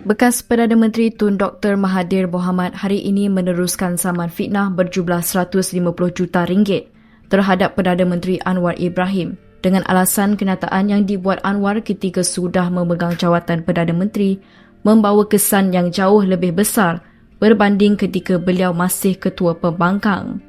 Bekas Perdana Menteri Tun Dr. Mahathir Mohamad hari ini meneruskan saman fitnah berjumlah 150 juta ringgit terhadap Perdana Menteri Anwar Ibrahim dengan alasan kenyataan yang dibuat Anwar ketika sudah memegang jawatan Perdana Menteri membawa kesan yang jauh lebih besar berbanding ketika beliau masih ketua pembangkang.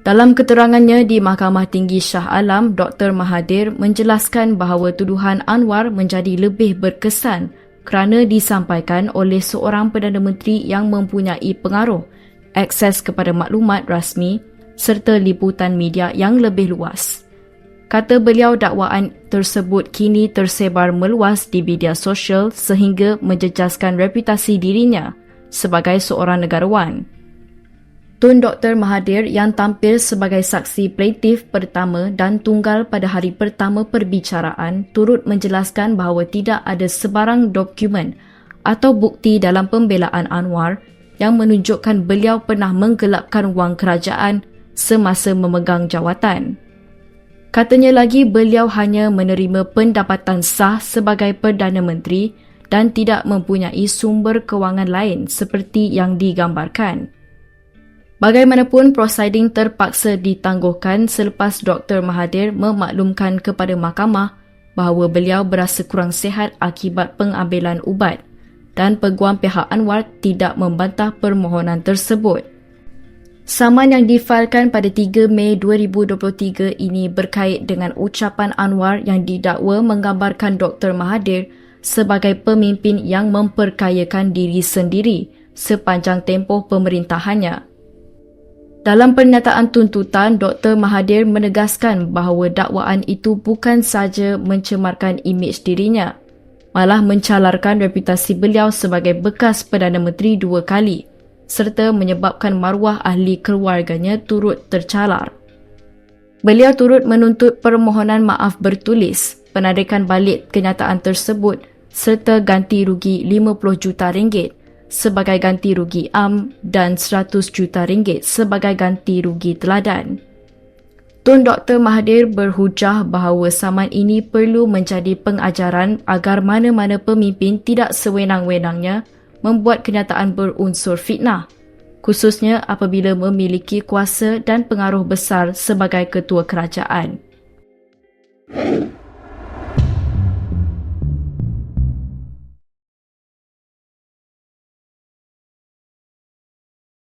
Dalam keterangannya di Mahkamah Tinggi Shah Alam, Dr. Mahathir menjelaskan bahawa tuduhan Anwar menjadi lebih berkesan kerana disampaikan oleh seorang Perdana Menteri yang mempunyai pengaruh, akses kepada maklumat rasmi serta liputan media yang lebih luas. Kata beliau dakwaan tersebut kini tersebar meluas di media sosial sehingga menjejaskan reputasi dirinya sebagai seorang negarawan. Tun Dr. Mahathir yang tampil sebagai saksi plaintif pertama dan tunggal pada hari pertama perbicaraan turut menjelaskan bahawa tidak ada sebarang dokumen atau bukti dalam pembelaan Anwar yang menunjukkan beliau pernah menggelapkan wang kerajaan semasa memegang jawatan. Katanya lagi beliau hanya menerima pendapatan sah sebagai Perdana Menteri dan tidak mempunyai sumber kewangan lain seperti yang digambarkan. Bagaimanapun, prosiding terpaksa ditangguhkan selepas Dr. Mahathir memaklumkan kepada mahkamah bahawa beliau berasa kurang sihat akibat pengambilan ubat dan peguam pihak Anwar tidak membantah permohonan tersebut. Saman yang difailkan pada 3 Mei 2023 ini berkait dengan ucapan Anwar yang didakwa menggambarkan Dr. Mahathir sebagai pemimpin yang memperkayakan diri sendiri sepanjang tempoh pemerintahannya. Dalam pernyataan tuntutan, Dr. Mahathir menegaskan bahawa dakwaan itu bukan saja mencemarkan imej dirinya, malah mencalarkan reputasi beliau sebagai bekas Perdana Menteri dua kali serta menyebabkan maruah ahli keluarganya turut tercalar. Beliau turut menuntut permohonan maaf bertulis, penarikan balik kenyataan tersebut serta ganti rugi 50 juta ringgit sebagai ganti rugi am dan 100 juta ringgit sebagai ganti rugi teladan. Tun Dr. Mahathir berhujah bahawa saman ini perlu menjadi pengajaran agar mana-mana pemimpin tidak sewenang-wenangnya membuat kenyataan berunsur fitnah, khususnya apabila memiliki kuasa dan pengaruh besar sebagai ketua kerajaan.